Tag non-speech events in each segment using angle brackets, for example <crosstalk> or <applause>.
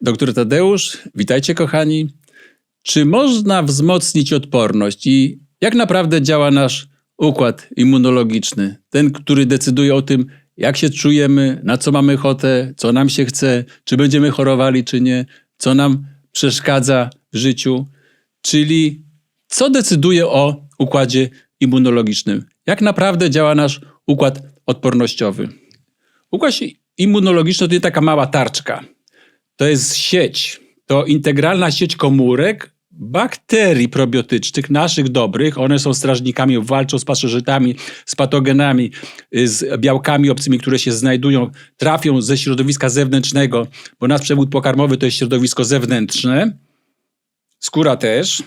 Doktor Tadeusz, witajcie kochani. Czy można wzmocnić odporność i jak naprawdę działa nasz układ immunologiczny? Ten, który decyduje o tym, jak się czujemy, na co mamy ochotę, co nam się chce, czy będziemy chorowali, czy nie, co nam przeszkadza w życiu, czyli co decyduje o układzie immunologicznym? Jak naprawdę działa nasz układ odpornościowy? Układ immunologiczny to jest taka mała tarczka. To jest sieć, to integralna sieć komórek bakterii probiotycznych, naszych dobrych. One są strażnikami, walczą z pasożytami, z patogenami, y, z białkami obcymi, które się znajdują, trafią ze środowiska zewnętrznego, bo nasz przewód pokarmowy to jest środowisko zewnętrzne. Skóra też.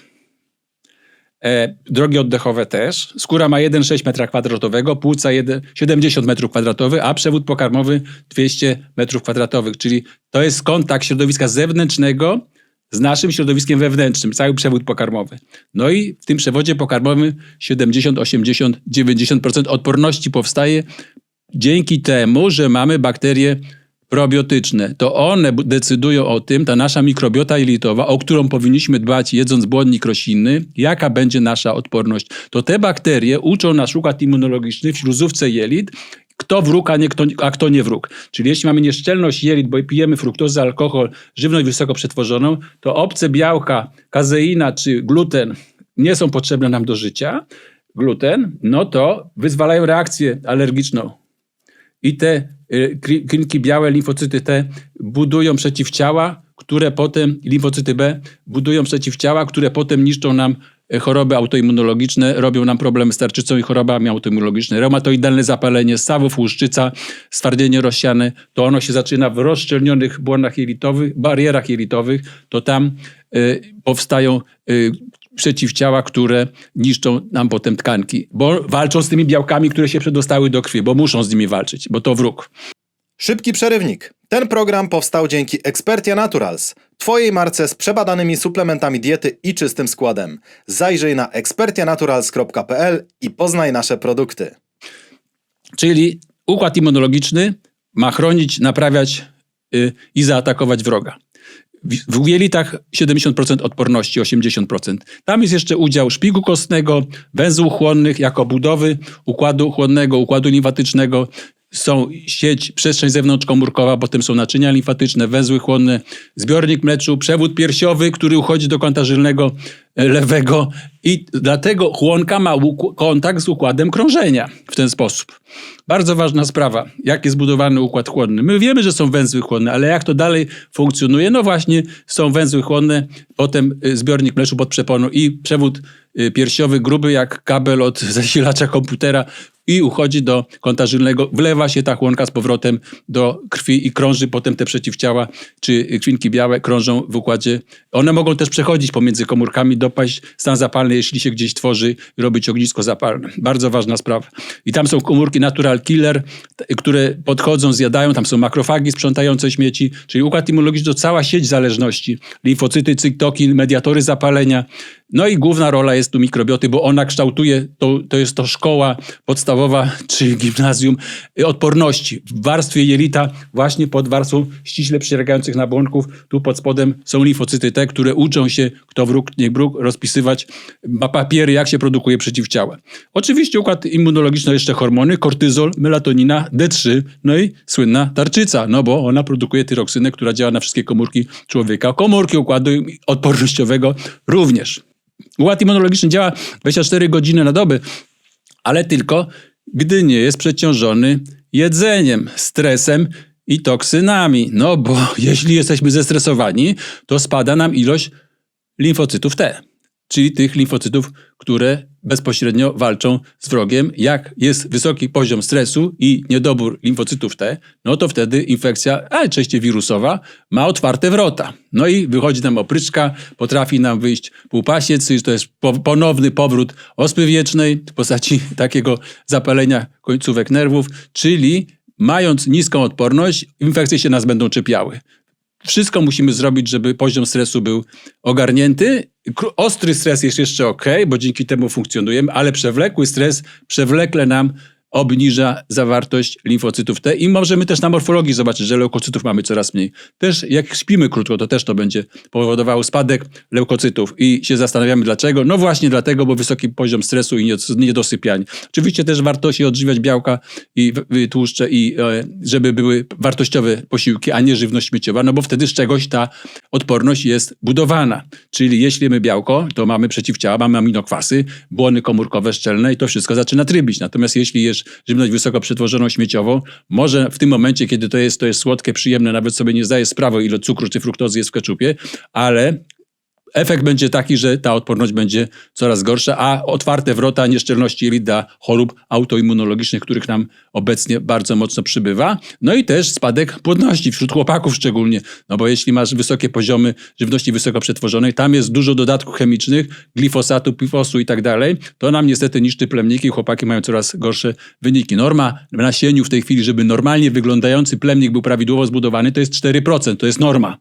E, drogi oddechowe też. Skóra ma 1,6 m2, płuca 1, 70 m2, a przewód pokarmowy 200 m2, czyli to jest kontakt środowiska zewnętrznego z naszym środowiskiem wewnętrznym, cały przewód pokarmowy. No i w tym przewodzie pokarmowym 70, 80, 90% odporności powstaje dzięki temu, że mamy bakterie probiotyczne. To one decydują o tym, ta nasza mikrobiota jelitowa, o którą powinniśmy dbać jedząc błonnik roślinny, jaka będzie nasza odporność. To te bakterie uczą nasz układ immunologiczny w śluzówce jelit, kto wróg, a, nie kto, a kto nie wróg. Czyli jeśli mamy nieszczelność jelit, bo pijemy fruktozę, alkohol, żywność wysoko przetworzoną, to obce białka, kazeina czy gluten nie są potrzebne nam do życia, gluten, no to wyzwalają reakcję alergiczną. I te klinki białe, limfocyty T budują przeciwciała, które potem, limfocyty B budują przeciwciała, które potem niszczą nam y, choroby autoimmunologiczne, robią nam problemy z tarczycą i chorobami autoimmunologicznymi. Reumatoidalne zapalenie stawów, łuszczyca, stwardnienie rozsiane, to ono się zaczyna w rozszczelnionych błonach jelitowych, barierach jelitowych, to tam y, powstają y, przeciwciała, które niszczą nam potem tkanki, bo walczą z tymi białkami, które się przedostały do krwi, bo muszą z nimi walczyć, bo to wróg. Szybki przerywnik. Ten program powstał dzięki Expertia Naturals, Twojej marce z przebadanymi suplementami diety i czystym składem. Zajrzyj na expertianaturals.pl i poznaj nasze produkty. Czyli układ immunologiczny ma chronić, naprawiać yy, i zaatakować wroga. W jelitach 70% odporności, 80%. Tam jest jeszcze udział szpigu kostnego, węzłów chłonnych jako budowy układu chłonnego, układu limfatycznego. Są sieć, przestrzeń zewnątrzkomórkowa, potem są naczynia limfatyczne, węzły chłonne, zbiornik mleczu, przewód piersiowy, który uchodzi do kąta żylnego e, lewego i dlatego chłonka ma kontakt z układem krążenia w ten sposób. Bardzo ważna sprawa, jak jest zbudowany układ chłonny. My wiemy, że są węzły chłonne, ale jak to dalej funkcjonuje? No właśnie, są węzły chłonne, potem y, zbiornik mleczu pod przeponą i przewód y, piersiowy gruby jak kabel od <laughs> zasilacza komputera i uchodzi do kąta żylnego, wlewa się ta chłonka z powrotem do krwi i krąży potem te przeciwciała czy kwinki białe krążą w układzie. One mogą też przechodzić pomiędzy komórkami, dopaść stan zapalny, jeśli się gdzieś tworzy, robić ognisko zapalne. Bardzo ważna sprawa. I tam są komórki natural killer, które podchodzą, zjadają, tam są makrofagi sprzątające śmieci, czyli układ immunologiczny to cała sieć zależności. Limfocyty, cytokin, mediatory zapalenia, no i główna rola jest tu mikrobioty, bo ona kształtuje, to, to jest to szkoła podstawowa czy gimnazjum odporności. W warstwie jelita, właśnie pod warstwą ściśle przylegających nabłonków, tu pod spodem są limfocyty te, które uczą się, kto wróg, nie wróg, rozpisywać papiery, jak się produkuje przeciwciała. Oczywiście układ immunologiczny jeszcze hormony, kortyzol, melatonina, D3, no i słynna tarczyca, no bo ona produkuje tyroksynę, która działa na wszystkie komórki człowieka. Komórki układu odpornościowego również. Układ immunologiczny działa 24 godziny na dobę, ale tylko gdy nie jest przeciążony jedzeniem, stresem i toksynami. No bo <laughs> jeśli jesteśmy zestresowani, to spada nam ilość limfocytów T czyli tych limfocytów, które bezpośrednio walczą z wrogiem. Jak jest wysoki poziom stresu i niedobór limfocytów T, no to wtedy infekcja, a częściej wirusowa, ma otwarte wrota. No i wychodzi nam opryczka, potrafi nam wyjść półpasiec, czyli to jest ponowny powrót ospy wiecznej w postaci <laughs> takiego zapalenia końcówek nerwów, czyli mając niską odporność, infekcje się nas będą czepiały. Wszystko musimy zrobić, żeby poziom stresu był ogarnięty. Ostry stres jest jeszcze ok, bo dzięki temu funkcjonujemy, ale przewlekły stres przewlekle nam obniża zawartość limfocytów T i możemy też na morfologii zobaczyć, że leukocytów mamy coraz mniej. Też jak śpimy krótko, to też to będzie powodowało spadek leukocytów i się zastanawiamy dlaczego. No właśnie dlatego, bo wysoki poziom stresu i niedos- niedosypianie. Oczywiście też warto się odżywiać białka i tłuszcze i e, żeby były wartościowe posiłki, a nie żywność śmieciowa, no bo wtedy z czegoś ta odporność jest budowana. Czyli jeśli jemy białko, to mamy przeciwciała, mamy aminokwasy, błony komórkowe szczelne i to wszystko zaczyna trybić. Natomiast jeśli jesz żywność wysoko przetworzoną śmieciową, może w tym momencie, kiedy to jest, to jest słodkie, przyjemne, nawet sobie nie zdajesz sprawy, ile cukru czy fruktozy jest w keczupie, ale efekt będzie taki, że ta odporność będzie coraz gorsza, a otwarte wrota nieszczelności jelit dla chorób autoimmunologicznych, których nam obecnie bardzo mocno przybywa. No i też spadek płodności wśród chłopaków szczególnie, no bo jeśli masz wysokie poziomy żywności wysoko przetworzonej, tam jest dużo dodatków chemicznych, glifosatu, pifosu i tak dalej, to nam niestety niszczy plemniki, chłopaki mają coraz gorsze wyniki. Norma w nasieniu w tej chwili, żeby normalnie wyglądający plemnik był prawidłowo zbudowany, to jest 4%, to jest norma.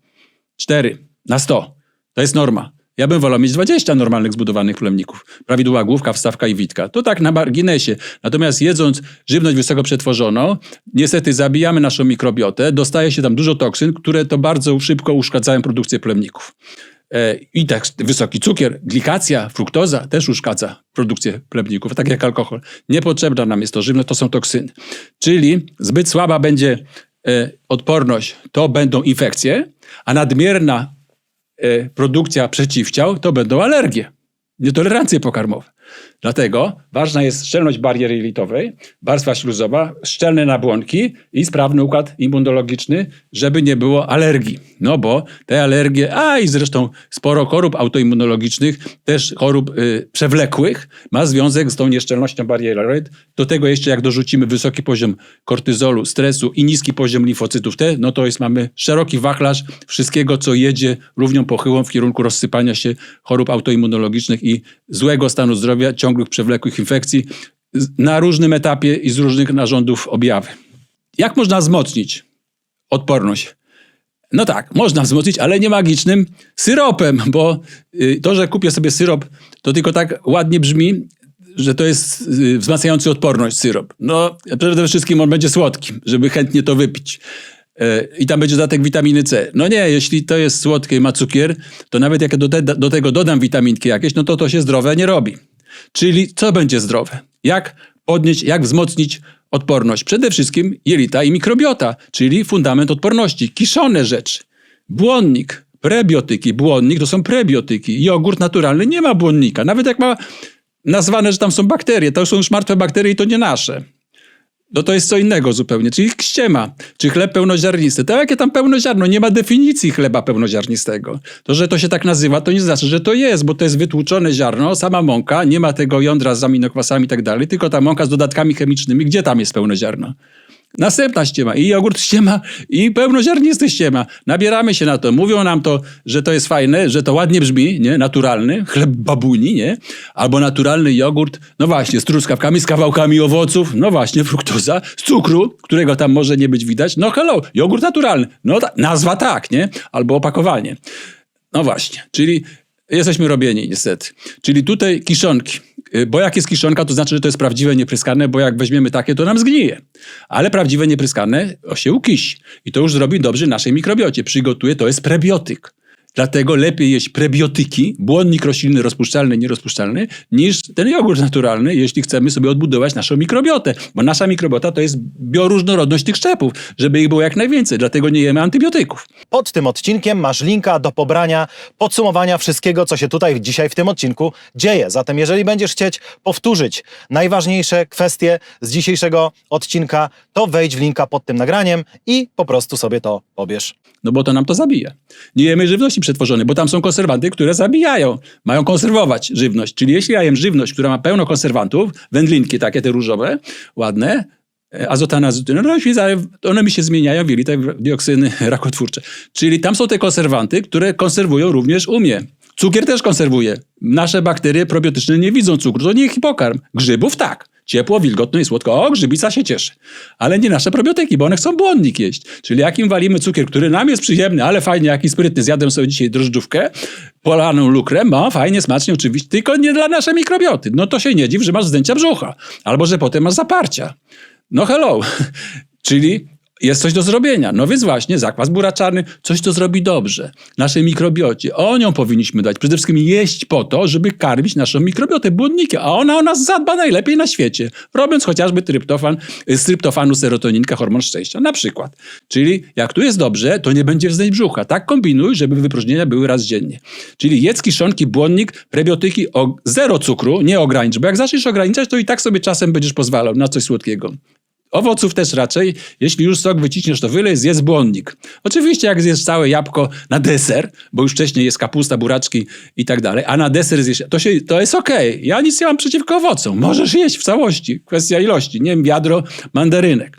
4 na 100. To jest norma. Ja bym wolał mieć 20 normalnych zbudowanych plemników. Prawidłowa główka, wstawka i witka. To tak na marginesie. Natomiast jedząc żywność wysoko przetworzoną, niestety zabijamy naszą mikrobiotę, dostaje się tam dużo toksyn, które to bardzo szybko uszkadzają produkcję plemników. E, I tak wysoki cukier, glikacja, fruktoza też uszkadza produkcję plemników, tak jak alkohol. Niepotrzebna nam jest to żywność, to są toksyny. Czyli zbyt słaba będzie e, odporność, to będą infekcje, a nadmierna produkcja przeciwciał to będą alergie, nietolerancje pokarmowe. Dlatego ważna jest szczelność bariery jelitowej, warstwa śluzowa, szczelne nabłonki i sprawny układ immunologiczny, żeby nie było alergii. No bo te alergie, a i zresztą sporo chorób autoimmunologicznych, też chorób y, przewlekłych, ma związek z tą nieszczelnością bariery. Do tego jeszcze jak dorzucimy wysoki poziom kortyzolu, stresu i niski poziom limfocytów T, no to jest mamy szeroki wachlarz wszystkiego, co jedzie równią pochyłą w kierunku rozsypania się chorób autoimmunologicznych i złego stanu zdrowia, ciągłych przewlekłych infekcji na różnym etapie i z różnych narządów objawy. Jak można wzmocnić odporność? No tak, można wzmocnić, ale nie magicznym syropem, bo y, to, że kupię sobie syrop, to tylko tak ładnie brzmi, że to jest y, wzmacniający odporność syrop. No, przede wszystkim on będzie słodki, żeby chętnie to wypić. E, I tam będzie dodatek witaminy C. No nie, jeśli to jest słodkie i ma cukier, to nawet jak do, te, do tego dodam witaminki jakieś, no to to się zdrowe nie robi. Czyli co będzie zdrowe? Jak podnieść, jak wzmocnić odporność? Przede wszystkim jelita i mikrobiota, czyli fundament odporności, kiszone rzeczy. Błonnik, prebiotyki, błonnik to są prebiotyki. Jogurt naturalny nie ma błonnika. Nawet jak ma nazwane, że tam są bakterie, to są już martwe bakterie i to nie nasze. No to jest co innego zupełnie, czyli ściema, czy chleb pełnoziarnisty. To jakie tam pełnoziarno? Nie ma definicji chleba pełnoziarnistego. To, że to się tak nazywa, to nie znaczy, że to jest, bo to jest wytłuczone ziarno, sama mąka, nie ma tego jądra z aminokwasami i tak dalej, tylko ta mąka z dodatkami chemicznymi. Gdzie tam jest pełnoziarno? Następna ściema i jogurt ściema i pełnoziarnisty ściema. Nabieramy się na to. Mówią nam to, że to jest fajne, że to ładnie brzmi, nie? Naturalny, chleb babuni, nie? Albo naturalny jogurt, no właśnie, z truskawkami, z kawałkami owoców, no właśnie, fruktoza, z cukru, którego tam może nie być widać. No hello, jogurt naturalny. No ta, nazwa tak, nie? Albo opakowanie. No właśnie, czyli jesteśmy robieni niestety. Czyli tutaj kiszonki. Y, Bo jak jest kiszonka, to znaczy, że to jest prawdziwe niepryskane, bo jak weźmiemy takie, to nam zgnije. Ale prawdziwe niepryskane się ukisi. I to już zrobi dobrze naszej mikrobiocie. Przygotuje, to jest prebiotyk. Dlatego lepiej jeść prebiotyki, błonnik roślinny, rozpuszczalny, nierozpuszczalny, niż ten jogurt naturalny, jeśli chcemy sobie odbudować naszą mikrobiotę. Bo nasza mikrobiota to jest bioróżnorodność tych szczepów, żeby ich było jak najwięcej. Dlatego nie jemy antybiotyków. Pod tym odcinkiem masz linka do pobrania podsumowania wszystkiego, co się tutaj dzisiaj w tym odcinku dzieje. Zatem, jeżeli będziesz chcieć powtórzyć najważniejsze kwestie z dzisiejszego odcinka, to wejdź w linka pod tym nagraniem i po prostu sobie to pobierz. No bo to nam to zabija. Nie jemy żywności przetworzonej, bo tam są konserwanty, które zabijają. Mają konserwować żywność. Czyli jeśli ja jem żywność, która ma pełno konserwantów, wędlinki takie te różowe, ładne, e, azotana, azotyna, no one mi się zmieniają w jelitach w dioksyny <laughs> rakotwórcze. Czyli tam są te konserwanty, które konserwują również u mnie. Cukier też konserwuje. Nasze bakterie probiotyczne nie widzą cukru, to nie hipokarm. Grzybów tak. Ciepło, wilgotno i słodko. O, grzybica się cieszy. Ale nie nasze probiotyki, bo one chcą błonnik jeść. Czyli jak im walimy cukier, który nam jest przyjemny, ale fajnie, jaki sprytny, zjadłem sobie dzisiaj drożdżówkę, polaną lukrem, no fajnie, smacznie oczywiście, tylko nie dla naszej mikrobioty. No to się nie dziw, że masz zdjęcia brzucha. Albo, że potem masz zaparcia. No hello. <laughs> Czyli jest coś do zrobienia. No więc właśnie zakwas buraczany, coś to zrobi dobrze. Naszej mikrobiocie. O nią powinniśmy dać. Przede wszystkim jeść po to, żeby karmić naszą mikrobiotę błonnikiem. A ona o nas zadba najlepiej na świecie. Robiąc chociażby tryptofan, z tryptofanu serotoninka, hormon szczęścia. Na przykład. Czyli jak tu jest dobrze, to nie będzie wzdęć brzucha. Tak kombinuj, żeby wypróżnienia były raz dziennie. Czyli jedz kiszonki, błonnik, prebiotyki o zero cukru, nie ogranicz. Bo jak zaczniesz ograniczać, to i tak sobie czasem będziesz pozwalał na coś słodkiego. Owoców też raczej, jeśli już sok wyciśniesz, to wylej, zjedz błonnik. Oczywiście jak zjesz całe jabłko na deser, bo już wcześniej jest kapusta, buraczki i tak dalej, a na deser zjesz, to, się, to jest okej. Ja nic nie mam przeciwko owocom. Możesz jeść w całości. Kwestia ilości. Nie wiem, wiadro mandarynek.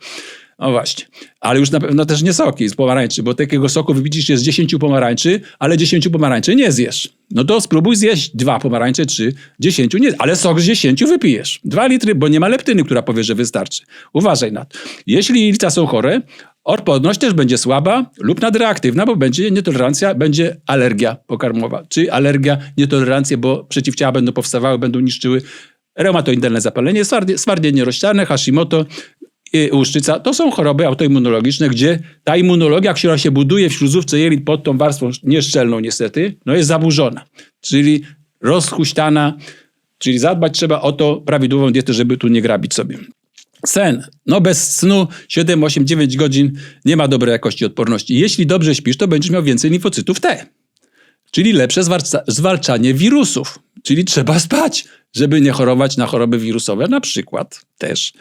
O właśnie. Ale już na pewno też nie soki z pomarańczy, bo takiego soku wypicisz jest z 10 pomarańczy, ale 10 pomarańczy nie zjesz. No to spróbuj zjeść dwa pomarańcze, czy 10 nie, ale sok z 10 wypijesz. Dwa litry, bo nie ma leptyny, która powie, że wystarczy. Uważaj na to. Jeśli jelita są chore, odporność też będzie słaba lub nadreaktywna, bo będzie nietolerancja, będzie alergia pokarmowa. Czy alergia, nietolerancja, bo przeciwciała będą powstawały, będą niszczyły reumatoidalne zapalenie, stwardnienie rozsiane, Hashimoto, łuszczyca, to są choroby autoimmunologiczne, gdzie ta immunologia, która się buduje w śluzówce jelit pod tą warstwą nieszczelną niestety, no jest zaburzona. Czyli rozhuśtana, czyli zadbać trzeba o to prawidłową dietę, żeby tu nie grabić sobie. Sen. No bez snu 7, 8, 9 godzin nie ma dobrej jakości odporności. Jeśli dobrze śpisz, to będziesz miał więcej limfocytów T. Czyli lepsze zwalcza- zwalczanie wirusów. Czyli trzeba spać, żeby nie chorować na choroby wirusowe, na przykład też.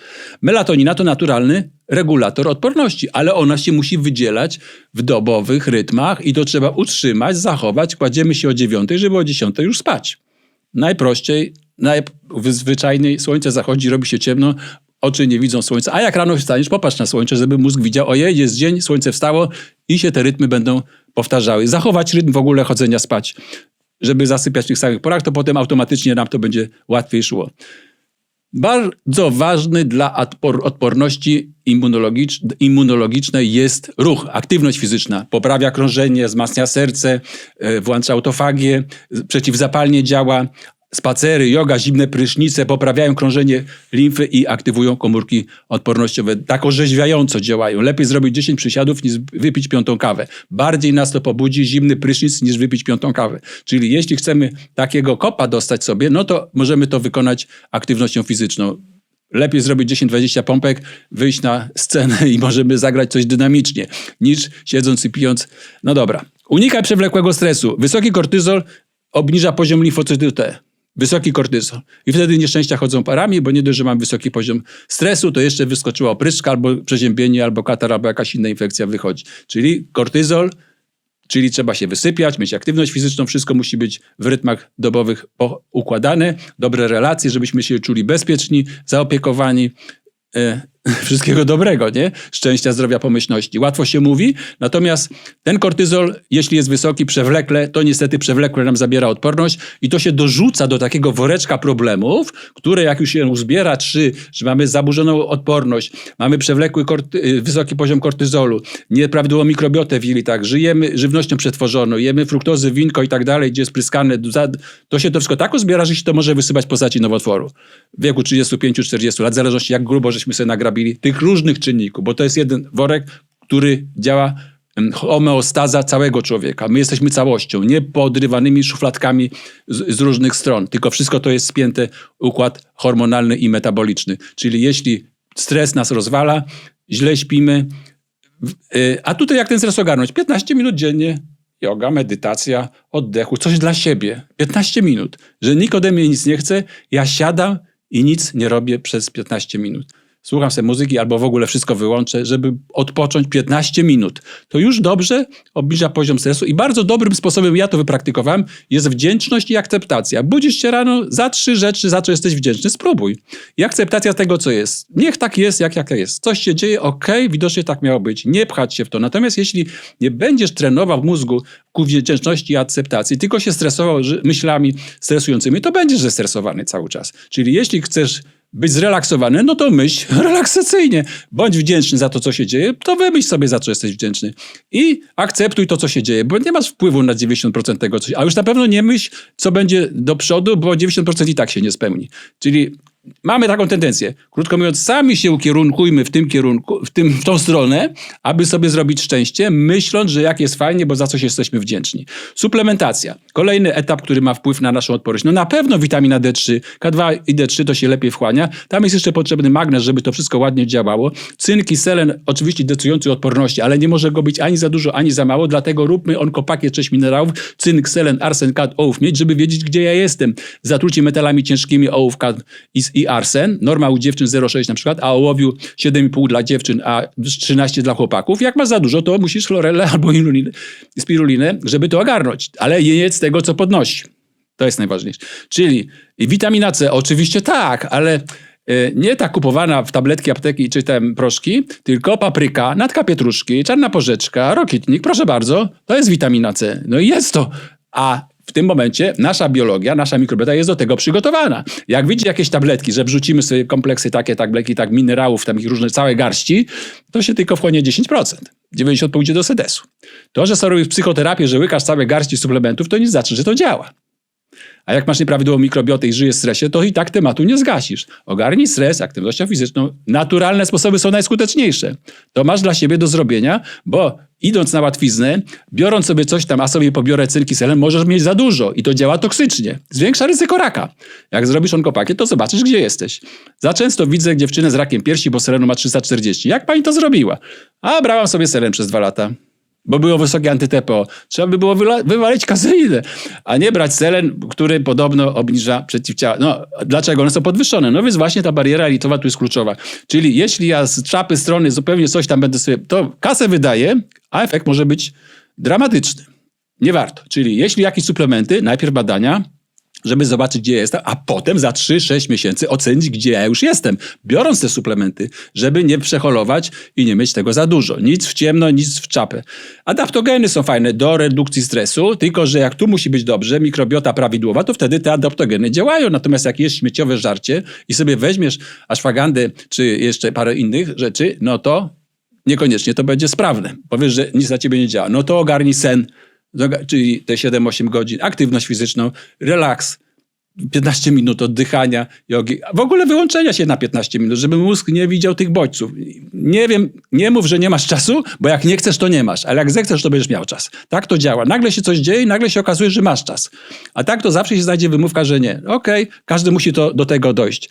Melatonina to naturalny regulator odporności, ale ona się musi wydzielać w dobowych rytmach i to trzeba utrzymać, zachować. Kładziemy się o dziewiątej, żeby o dziesiątej już spać. Najprościej, najzwyczajniej słońce zachodzi, robi się ciemno, oczy nie widzą słońca. A jak rano wstaniesz, popatrz na słońce, żeby mózg widział, ojej, jest dzień, słońce wstało i się te rytmy będą powtarzały. Zachować rytm w ogóle chodzenia spać, żeby zasypiać w tych samych porach, to potem automatycznie nam to będzie łatwiej szło. Bardzo ważny dla odpor- odporności immunologicz- immunologicznej jest ruch, aktywność fizyczna. Poprawia krążenie, wzmacnia serce, e, włącza autofagię, przeciwzapalnie działa. Spacery, yoga, zimne prysznice poprawiają krążenie limfy i aktywują komórki odpornościowe. Tak orzeźwiająco działają. Lepiej zrobić 10 przysiadów niż wypić piątą kawę. Bardziej nas to pobudzi zimny prysznic niż wypić piątą kawę. Czyli jeśli chcemy takiego kopa dostać sobie, no to możemy to wykonać aktywnością fizyczną. Lepiej zrobić 10-20 pompek, wyjść na scenę i możemy zagrać coś dynamicznie, niż siedząc i pijąc. No dobra. Unikaj przewlekłego stresu. Wysoki kortyzol obniża poziom limfocytów T. Wysoki kortyzol. I wtedy nieszczęścia chodzą parami, bo nie dość, że mam wysoki poziom stresu, to jeszcze wyskoczyła opryszczka, albo przeziębienie, albo katar, albo jakaś inna infekcja wychodzi. Czyli kortyzol, czyli trzeba się wysypiać, mieć aktywność fizyczną, wszystko musi być w rytmach dobowych układane, dobre relacje, żebyśmy się czuli bezpieczni, zaopiekowani. <laughs> Wszystkiego dobrego, nie? Szczęścia, zdrowia, pomyślności. Łatwo się mówi, natomiast ten kortyzol, jeśli jest wysoki przewlekle, to niestety przewlekle nam zabiera odporność i to się dorzuca do takiego woreczka problemów, które jak już się uzbiera, trzy, że mamy zaburzoną odporność, mamy przewlekły y, wysoki poziom kortyzolu, nieprawidłową mikrobiotę w jelitach, żyjemy żywnością przetworzoną, jemy fruktozy, winko i tak dalej, gdzie jest pryskane, to się to wszystko tak uzbiera, że się to może wysypać w postaci nowotworu. W wieku 35-40 lat, w zależności jak grubo żeśmy sobie tych różnych czynników, bo to jest jeden worek, który działa homeostaza całego człowieka. My jesteśmy całością, nie podrywanymi szufladkami z, z różnych stron, tylko wszystko to jest spięte układ hormonalny i metaboliczny. Czyli jeśli stres nas rozwala, źle śpimy, y, a tutaj jak ten stres ogarnąć? 15 minut dziennie, yoga, medytacja, oddechu, coś dla siebie. 15 minut. Że nikt ode mnie nic nie chce, ja siadam i nic nie robię przez 15 minut. Słucham sobie muzyki albo w ogóle wszystko wyłączę, żeby odpocząć 15 minut. To już dobrze obniża poziom stresu i bardzo dobrym sposobem, ja to wypraktykowałem, jest wdzięczność i akceptacja. Budzisz się rano za trzy rzeczy, za co jesteś wdzięczny, spróbuj. I akceptacja tego, co jest. Niech tak jest, jak, jak jest. Coś się dzieje, okej, widocznie tak miało być. Nie pchać się w to. Natomiast jeśli nie będziesz trenował w mózgu ku wdzięczności i akceptacji, tylko się stresował myślami stresującymi, to będziesz zestresowany cały czas. Czyli jeśli chcesz być zrelaksowany, no to myśl <laughs> relaksacyjnie. Bądź wdzięczny za to, co się dzieje, to wymyśl sobie, za co jesteś wdzięczny. I akceptuj to, co się dzieje, bo nie masz wpływu na 90% tego, co się... A już na pewno nie myśl, co będzie do przodu, bo 90% i tak się nie spełni. Czyli mamy taką tendencję. Krótko mówiąc, sami się ukierunkujmy w tym kierunku, w, tym, w tą stronę, aby sobie zrobić szczęście, myśląc, że jak jest fajnie, bo za coś jesteśmy wdzięczni. Suplementacja. Kolejny etap, który ma wpływ na naszą odporność. No na pewno witamina D3, K2 i D3 to się lepiej wchłania. Tam jest jeszcze potrzebny magnez, żeby to wszystko ładnie działało. Cynk i selen oczywiście decydujący odporności, ale nie może go być ani za dużo, ani za mało, dlatego róbmy onkopakiet 6 minerałów, cynk, selen, arsen, kat, ołów mieć, żeby wiedzieć, gdzie ja jestem. Zatrucie metalami ciężkimi, ołów, kat i, i arsen. Norma u dziewczyn 0,6 na przykład, a ołowiu 7,5 dla dziewczyn, a 13 dla chłopaków. Jak masz za dużo, to musisz chlorelę albo inulinę, spirulinę, żeby to ogarnąć. Ale nie jedz tego, co podnosi. To jest najważniejsze. Czyli i witamina C, oczywiście tak, ale e, nie ta kupowana w tabletki apteki czy tam proszki, tylko papryka, natka pietruszki, czarna porzeczka, rokitnik, proszę bardzo, to jest witamina C. No i jest to. A w tym momencie nasza biologia, nasza mikrobiota jest do tego przygotowana. Jak widzi jakieś tabletki, że wrzucimy sobie kompleksy takie, tabletki, tak, minerałów, tam ich różne całe garści, to się tylko wchłonie 10%. 90% pójdzie do sedesu. To, że sobie robisz psychoterapię, że łykasz całe garści suplementów, to nie znaczy, że to działa. A jak masz nieprawidłową mikrobiotę i żyjesz w stresie, to i tak tematu nie zgasisz. Ogarnij stres, aktywnością fizyczną. Naturalne sposoby są najskuteczniejsze. To masz dla siebie do zrobienia, bo idąc na łatwiznę, biorąc sobie coś tam, a sobie pobiorę cynki selen, możesz mieć za dużo i to działa toksycznie. Zwiększa ryzyko raka. Jak zrobisz onkopakiet, to zobaczysz, gdzie jesteś. Za często widzę dziewczynę z rakiem piersi, bo selenu ma 340. Jak pani to zrobiła? A, brałam sobie selen przez dwa lata bo było wysokie antytepo. Trzeba by było wywalić kazeinę, a nie brać selen, który podobno obniża przeciwciała. No, dlaczego? One są podwyższone. No więc właśnie ta bariera elitowa tu jest kluczowa. Czyli jeśli ja z czapy strony zupełnie coś tam będę sobie, to kasę wydaję, a efekt może być dramatyczny. Nie warto. Czyli jeśli jakieś suplementy, najpierw badania, żeby zobaczyć, gdzie jestem, a potem za 3-6 miesięcy ocenić, gdzie ja już jestem, biorąc te suplementy, żeby nie przeholować i nie mieć tego za dużo. Nic w ciemno, nic w czapę. Adaptogeny są fajne do redukcji stresu, tylko że jak tu musi być dobrze, mikrobiota prawidłowa, to wtedy te adaptogeny działają. Natomiast jak jest śmieciowe żarcie i sobie weźmiesz ashwagandę, czy jeszcze parę innych rzeczy, no to niekoniecznie to będzie sprawne. Powiesz, że nic dla ciebie nie działa. No to ogarnij sen, czyli te 7-8 godzin, aktywność fizyczną, relaks, 15 minut oddychania, jogi, w ogóle wyłączenia się na 15 minut, żeby mózg nie widział tych bodźców. Nie wiem, nie mów, że nie masz czasu, bo jak nie chcesz, to nie masz, ale jak zechcesz, to będziesz miał czas. Tak to działa. Nagle się coś dzieje i nagle się okazuje, że masz czas. A tak to zawsze się znajdzie wymówka, że nie. Okej, każdy musi to, do tego dojść.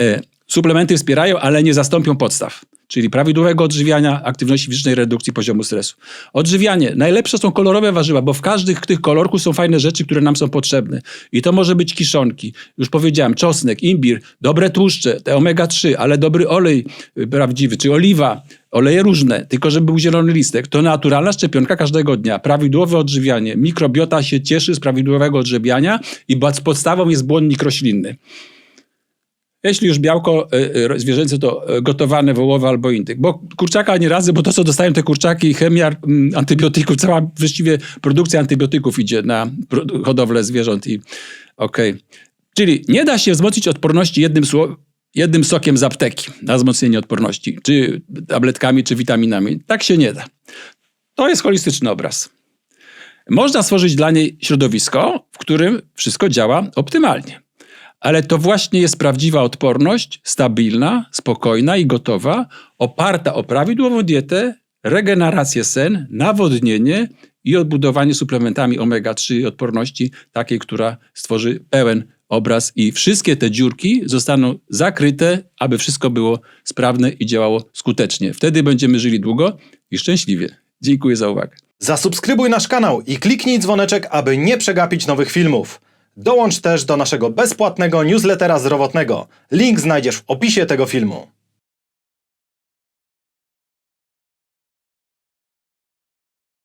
E, suplementy wspierają, ale nie zastąpią podstaw. Czyli prawidłowego odżywiania, aktywności fizycznej, redukcji poziomu stresu. Odżywianie. Najlepsze są kolorowe warzywa, bo w każdych tych kolorku są fajne rzeczy, które nam są potrzebne. I to może być kiszonki. Już powiedziałem, czosnek, imbir, dobre tłuszcze, te omega-3, ale dobry olej y, prawdziwy, czy oliwa, oleje różne, tylko żeby był zielony listek. To naturalna szczepionka każdego dnia. Prawidłowe odżywianie. Mikrobiota się cieszy z prawidłowego odżywiania i podstawą jest błonnik roślinny. Jeśli już białko y, y, zwierzęce, to y, gotowane wołowe albo indyk. Bo kurczaka nie razy, bo to, co dostają te kurczaki, chemia mm, antybiotyków, cała właściwie produkcja antybiotyków idzie na hodowlę zwierząt i okej. Czyli nie da się wzmocnić odporności jednym, sło- jednym sokiem z apteki na wzmocnienie odporności, czy tabletkami, czy witaminami. Tak się nie da. To jest holistyczny obraz. Można stworzyć dla niej środowisko, w którym wszystko działa optymalnie. Ale to właśnie jest prawdziwa odporność, stabilna, spokojna i gotowa, oparta o prawidłową dietę, regenerację sen, nawodnienie i odbudowanie suplementami omega-3 i odporności, takiej, która stworzy pełen obraz i wszystkie te dziurki zostaną zakryte, aby wszystko było sprawne i działało skutecznie. Wtedy będziemy żyli długo i szczęśliwie. Dziękuję za uwagę. Zasubskrybuj nasz kanał i kliknij dzwoneczek, aby nie przegapić nowych filmów. Dołącz też do naszego bezpłatnego newslettera zdrowotnego. Link znajdziesz w opisie tego filmu.